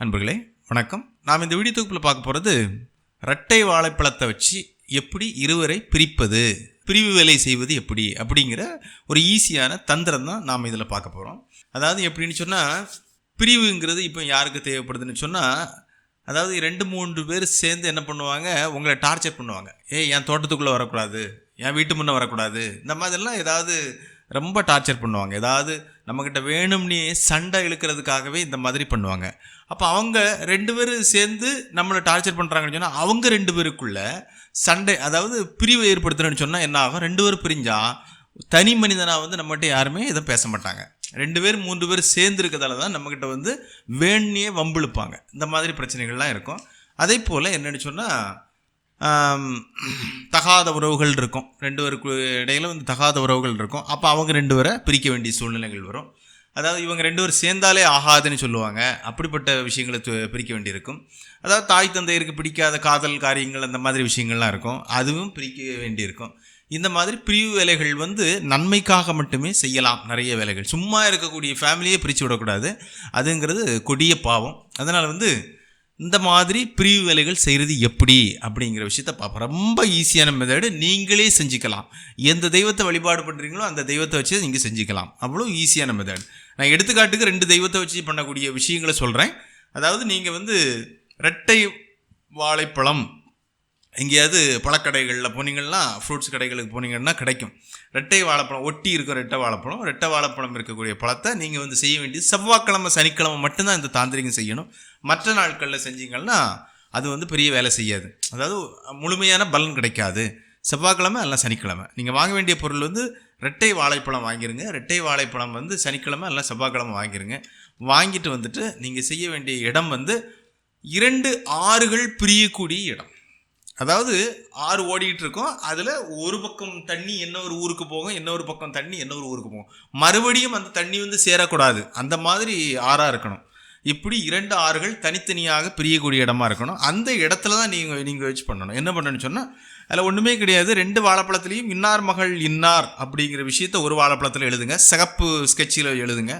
அன்பர்களே வணக்கம். நாம் இந்த வீடியோ தொகுப்பில் பார்க்க போகிறது இரட்டை வாழைப்பழத்தை வச்சு எப்படி இருவரை பிரிப்பது பிரிவு வேலை செய்வது எப்படி அப்படிங்கிற ஒரு ஈஸியான தந்திரம் தான் நாம் இதில் பார்க்க போகிறோம் அதாவது எப்படின்னு சொன்னால் பிரிவுங்கிறது இப்போ யாருக்கு தேவைப்படுதுன்னு சொன்னால் அதாவது ரெண்டு மூன்று பேர் சேர்ந்து என்ன பண்ணுவாங்க? உங்களை டார்ச்சர் பண்ணுவாங்க. ஏய் என் தோட்டத்துக்குள்ளே வரக்கூடாது. என் வீட்டு முன்னே வரக்கூடாது. இந்த மாதிரிலாம் ஏதாவது ரொம்ப டார்ச்சர் பண்ணுவாங்க. ஏதாவது நம்மக்கிட்ட வேணும்னே சண்டை இழுக்கிறதுக்காகவே இந்த மாதிரி பண்ணுவாங்க. அப்போ அவங்க ரெண்டு பேரும் சேர்ந்து நம்மளை டார்ச்சர் பண்ணுறாங்கன்னு சொன்னால் அவங்க ரெண்டு பேருக்குள்ள சண்டை அதாவது பிரிவு ஏற்படுத்துறேன்னு சொன்னால் என்ன ஆகும்? ரெண்டு பேரும் பிரிஞ்சா தனி மனிதனாக வந்து நம்மகிட்ட யாருமே எதுவும் பேச மாட்டாங்க. ரெண்டு பேர் மூன்று பேர் சேர்ந்து இருக்கிறதால தான் நம்மக்கிட்ட வந்து வேணியே வம்பிழுப்பாங்க. இந்த மாதிரி பிரச்சனைகள்லாம் இருக்கும். அதே போல் என்னென்னு சொன்னால் தகாத உறவுகள் இருக்கும். ரெண்டு பேருக்கு இடையில வந்து தகாத உறவுகள் இருக்கும். அப்போ அவங்க ரெண்டு பேரை பிரிக்க வேண்டிய சூழ்நிலைகள் வரும். அதாவது இவங்க ரெண்டு பேரும் சேர்ந்தாலே ஆகாதுன்னு சொல்லுவாங்க. அப்படிப்பட்ட விஷயங்களை பிரிக்க வேண்டியிருக்கும். அதாவது தாய் தந்தையருக்கு பிடிக்காத காதல் காரியங்கள் அந்த மாதிரி விஷயங்கள்லாம் இருக்கும். அதுவும் பிரிக்க வேண்டியிருக்கும். இந்த மாதிரி பிரிவு வேலைகள் வந்து நன்மைக்காக மட்டுமே செய்யலாம் நிறைய வேலைகள். சும்மா இருக்கக்கூடிய ஃபேமிலியே பிரித்து விடக்கூடாது. அதுங்கிறது கொடிய பாவம். அதனால் வந்து இந்த மாதிரி பிரிவு வேலைகள் செய்கிறது எப்படி அப்படிங்கிற விஷயத்த பார்ப்போம். ரொம்ப ஈஸியான மெத்தடு நீங்களே செஞ்சுக்கலாம். எந்த தெய்வத்தை வழிபாடு பண்ணுறீங்களோ அந்த தெய்வத்தை வச்சு நீங்கள் செஞ்சுக்கலாம். அவ்வளோ ஈஸியான மெத்தட் நான் எடுத்துக்காட்டுக்கு ரெண்டு தெய்வத்தை வச்சு பண்ணக்கூடிய விஷயங்களை சொல்கிறேன் அதாவது நீங்கள் வந்து ரெட்டை வாழைப்பழம் எங்கேயாவது பழக்கடைகளில் போனீங்கன்னா ஃப்ரூட்ஸ் கடைகளுக்கு போனீங்கன்னா கிடைக்கும். ரெட்டை வாழைப்பழம் ஒட்டி இருக்கிற ரெட்டை வாழைப்பழம். ரெட்டை வாழைப்பழம் இருக்கக்கூடிய பழத்தை நீங்கள் வந்து செய்ய வேண்டியது செவ்வாய்க்கிழமை சனிக்கிழமை மட்டும்தான் இந்த தாந்திரிகம் செய்யணும். மற்ற நாட்களில் செஞ்சீங்கன்னா அது வந்து பெரிய வேலை செய்யாது. அதாவது முழுமையான பலன் கிடைக்காது. செவ்வாய்க்கிழமை அல்ல சனிக்கிழமை. நீங்கள் வாங்க வேண்டிய பொருள் வந்து ரெட்டை வாழைப்பழம் வாங்கிருங்க. ரெட்டை வாழைப்பழம் வந்து சனிக்கிழமை அல்ல செவ்வாய்க்கிழமை வாங்கிருங்க. வாங்கிட்டு வந்துட்டு நீங்கள் செய்ய வேண்டிய இடம் வந்து இரண்டு ஆறுகள் பிரியக்கூடிய இடம். அதாவது ஆறு ஓடிட்டு இருக்கோம் அதில் ஒரு பக்கம் தண்ணி என்ன ஒரு ஊருக்கு போகும் இன்னொரு பக்கம் தண்ணி இன்னொரு ஊருக்கு போகும். மறுபடியும் அந்த தண்ணி வந்து சேரக்கூடாது. அந்த மாதிரி ஆறாக இருக்கணும். இப்படி இரண்டு ஆறுகள் தனித்தனியாக பிரியக்கூடிய இடமா இருக்கணும். அந்த இடத்துல தான் நீங்கள் நீங்கள் வச்சு பண்ணணும். என்ன பண்ணணும்னு சொன்னால் அதில் ஒன்றுமே கிடையாது. ரெண்டு வாழைப்பழத்துலேயும் இன்னார் மகள் இன்னார் அப்படிங்கிற விஷயத்த ஒரு வாழைப்பழத்தில் எழுதுங்க. சிகப்பு ஸ்கெட்சில் எழுதுங்க.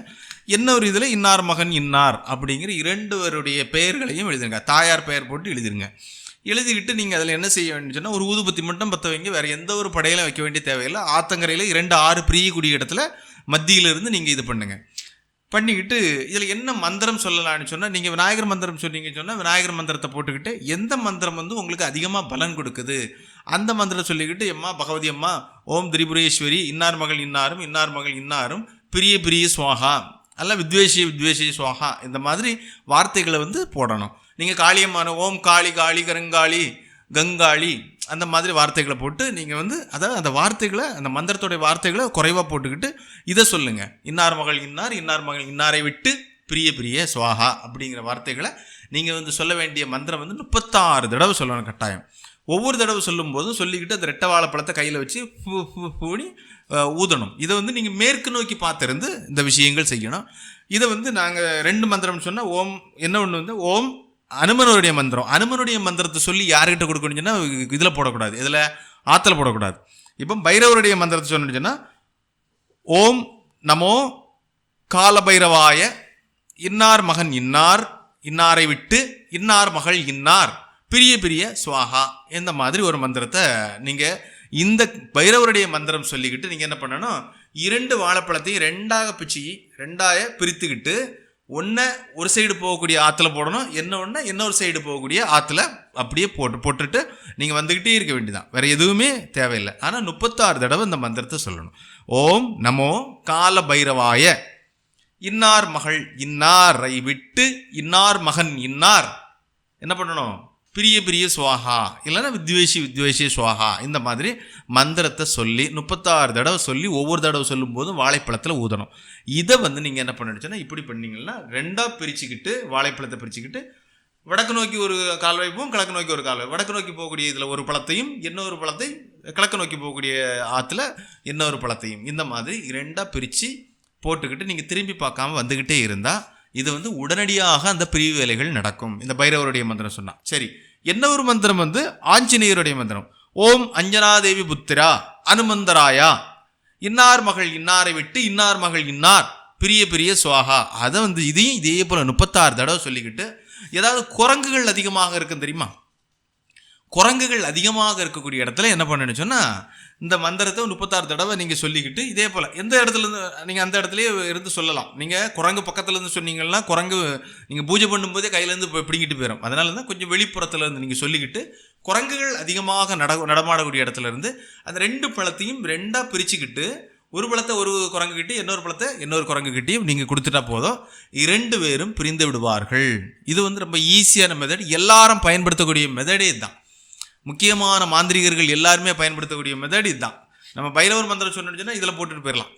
ஒரு இதில்? இன்னார் மகன் இன்னார் அப்படிங்கிற இரண்டுவருடைய பெயர்களையும் எழுதுங்க தாயார் பெயர் போட்டு எழுதிருங்க. எழுதிக்கிட்டு நீங்கள் அதில் என்ன செய்ய வேண்டியது சொன்னால் ஒரு ஊதுபத்தி மட்டும் பற்ற வைங்க. வேறு எந்த ஒரு படையில வைக்க வேண்டிய தேவையில்லை. ஆத்தங்கரையில் இரண்டு ஆறு பிரிய இடத்துல மத்தியிலிருந்து நீங்கள் இது பண்ணுங்கள் பண்ணிக்கிட்டு இதில் என்ன மந்திரம் சொல்லலாம்னு சொன்னால் நீங்கள் விநாயகர் மந்திரம் சொன்னீங்கன்னு சொன்னால் விநாயகர் மந்திரத்தை போட்டுக்கிட்டு எந்த மந்திரம் வந்து உங்களுக்கு அதிகமாக பலன் கொடுக்குது? அந்த மந்திரம் சொல்லிக்கிட்டு எம்மா பகவதி அம்மா ஓம் திரிபுரேஸ்வரி இன்னார் மகள் இன்னாரும் இன்னார் மகள் இன்னாரும் பிரிய பிரிய சுவாகா. அல்ல வித்வேஷி வித்வேஷி சுவாகா இந்த மாதிரி வார்த்தைகளை வந்து போடணும். நீங்கள் காளியம்மான ஓம் காளி காளி கருங்காளி கங்காளி அந்த மாதிரி வார்த்தைகளை போட்டு நீங்கள் வந்து அதாவது அந்த வார்த்தைகளை அந்த மந்திரத்தோடைய வார்த்தைகளை குறைவாக போட்டுக்கிட்டு இதை சொல்லுங்கள் இன்னார் மகள் இன்னார் இன்னார் மகள் இன்னாரை விட்டு பிரிய பிரிய சுவாகா அப்படிங்கிற வார்த்தைகளை நீங்கள் வந்து சொல்ல வேண்டிய மந்திரம் வந்து முப்பத்தாறு தடவை சொல்லணும் கட்டாயம். ஒவ்வொரு தடவை சொல்லும்போதும் சொல்லிக்கிட்டு அந்த ரெட்டை வாழைப்பழத்தை கையில் வச்சு பூ பூ பூனி ஊதணும். இதை வந்து நீங்கள் மேற்கு நோக்கி பார்த்துருந்து இந்த விஷயங்கள் செய்யணும். இதை வந்து நாங்கள் ரெண்டு மந்திரம்னு சொன்னால் ஓம் என்ன ஒன்று வந்து ஓம் அனுமனுடைய மந்திரம். அனுமனுடைய மந்திரத்தை சொல்லி யார்கிட்ட கொடுக்கணும்னு சொன்னால் இதில் போடக்கூடாது. இதில் ஆற்றுல போடக்கூடாது. இப்போ பைரவருடைய மந்திரத்தை சொன்னீங்கன்னு சொன்னால் ஓம் நமோ காலபைரவாய இன்னார் மகன் இன்னார் இன்னாரை விட்டு இன்னார் மகள் இன்னார் பிரிய பிரிய சுவாகா இந்த மாதிரி ஒரு மந்திரத்தை நீங்கள் இந்த பைரவருடைய மந்திரம் சொல்லிக்கிட்டு நீங்கள் என்ன பண்ணணும்? இரண்டு வாழைப்பழத்தையும் ரெண்டாக பிச்சு ரெண்டாய பிரித்துக்கிட்டு ஒன்றை ஒரு சைடு போகக்கூடிய ஆற்றுல போடணும் என்ன ஒன்று இன்னொரு சைடு போகக்கூடிய ஆற்றுல அப்படியே போட்டு போட்டுட்டு நீங்கள் வந்துக்கிட்டே இருக்க வேண்டியதான் வேறு எதுவுமே தேவையில்லை. ஆனால் முப்பத்தாறு தடவை இந்த மந்திரத்தை சொல்லணும். ஓம் நமோ கால பைரவாய இன்னார் மகள் இன்னாரை விட்டு இன்னார் மகன் இன்னார். என்ன பண்ணணும்? பிரிய பிரிய சுவாகா. இல்லைன்னா வித்வேஷி வித்வேஷி சுவாகா. இந்த மாதிரி மந்திரத்தை சொல்லி முப்பத்தாறு தடவை சொல்லி ஒவ்வொரு தடவை சொல்லும்போதும் வாழைப்பழத்தில் ஊதணும். இதை வந்து நீங்கள் என்ன பண்ணிடுச்சுன்னா இப்படி பண்ணீங்கன்னா ரெண்டாக பிரிச்சுக்கிட்டு வாழைப்பழத்தை பிரிச்சுக்கிட்டு வடக்கு நோக்கி ஒரு கால் கிழக்கு நோக்கி ஒரு கால் வடக்கு நோக்கி போகக்கூடிய இதில் ஒரு பழத்தையும் இன்னொரு பழத்தை கிழக்கு நோக்கி போகக்கூடிய ஆற்றுல இன்னொரு பழத்தையும். இந்த மாதிரி ரெண்டாக பிரித்து போட்டுக்கிட்டு நீங்கள் திரும்பி பார்க்காம வந்துக்கிட்டே இருந்தால் இது வந்து உடனடியாக அந்த பிரிவு வேலைகள் நடக்கும். இந்த பைரவருடைய மந்திரம் சொன்னால் சரி. என்ன ஒரு மந்திரம் வந்து? ஆஞ்சநேயருடைய மந்திரம். ஓம் அஞ்சனாதேவி புத்திரா அனுமந்தராயா. இன்னார் மகள் இன்னாரை விட்டு இன்னார் மகள் இன்னார். பிரிய பிரிய சுவாகா. அதை வந்து இதையும் இதே போல் முப்பத்தாறு தடவை சொல்லிக்கிட்டு ஏதாவது குரங்குகள் அதிகமாக இருக்கும் தெரியுமா? குரங்குகள் அதிகமாக இருக்கக்கூடிய இடத்துல என்ன பண்ணுன்னு சொன்னால் இந்த மந்திரத்தை முப்பத்தாறு தடவை நீங்கள் சொல்லிக்கிட்டு இதே போல் எந்த இடத்துல இருந்து நீங்கள் அந்த இடத்துலையே இருந்து சொல்லலாம். நீங்கள் குரங்கு பக்கத்துலேருந்து சொன்னீங்கன்னா குரங்கு நீங்கள் பூஜை பண்ணும்போதே கையிலேருந்து பிடிங்கிட்டு போயிடும் அதனால தான் கொஞ்சம் வெளிப்புறத்துலேருந்து நீங்கள் சொல்லிக்கிட்டு குரங்குகள் அதிகமாக நட நடமாடக்கூடிய இடத்துலேருந்து அந்த ரெண்டு பழத்தையும் ரெண்டாக பிரிச்சுக்கிட்டு ஒரு பழத்தை ஒரு குரங்குகிட்ட இன்னொரு பழத்தை இன்னொரு குரங்குகிட்டையும் நீங்கள் கொடுத்துட்டா போதும். இரண்டு பேரும் பிரிந்து விடுவார்கள். இது வந்து ரொம்ப ஈஸியான மெதட் எல்லாரும் பயன்படுத்தக்கூடிய மெதடே தான் முக்கியமான மாந்திரிகர்கள் எல்லாருமே பயன்படுத்தக்கூடிய மெத்தட் இதுதான். நம்ம பைரவர் மந்திரம் சொன்னோம்னா இதில் போட்டுட்டு போயிடலாம்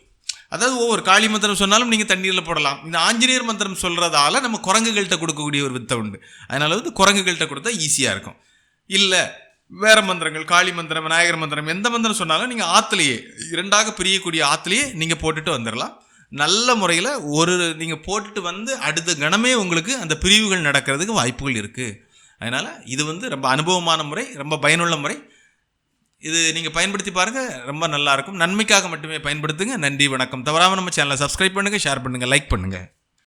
அதாவது ஒவ்வொரு காளி மந்திரம் சொன்னாலும் நீங்கள் தண்ணீரில் போடலாம். இந்த ஆஞ்சநேயர் மந்திரம் சொல்கிறதால நம்ம குரங்குகள்கிட்ட கொடுக்கக்கூடிய ஒரு வித்தை உண்டு. அதனால வந்து குரங்குகள்கிட்ட கொடுத்தா ஈஸியாக இருக்கும். இல்லை வேறு மந்திரங்கள் காளி மந்திரம் விநாயகர் மந்திரம் எந்த மந்திரம் சொன்னாலும் நீங்கள் ஆற்றுலையே இரண்டாக பிரியக்கூடிய ஆற்றுலையே நீங்கள் போட்டுட்டு வந்துடலாம் நல்ல முறையில் ஒரு நீங்கள் போட்டுட்டு வந்து அடுத்த கணமே உங்களுக்கு அந்த பிரிவுகள் நடக்கிறதுக்கு வாய்ப்புகள் இருக்குது அதனால் இது வந்து ரொம்ப அனுபவமான முறை ரொம்ப பயனுள்ள முறை. இது நீங்கள் பயன்படுத்தி பாருங்கள் ரொம்ப நல்லாயிருக்கும் நன்மைக்காக மட்டுமே பயன்படுத்துங்க. நன்றி வணக்கம். தவறாமல் நம்ம சேனலை சப்ஸ்கிரைப் பண்ணுங்கள் ஷேர் பண்ணுங்கள் லைக் பண்ணுங்கள்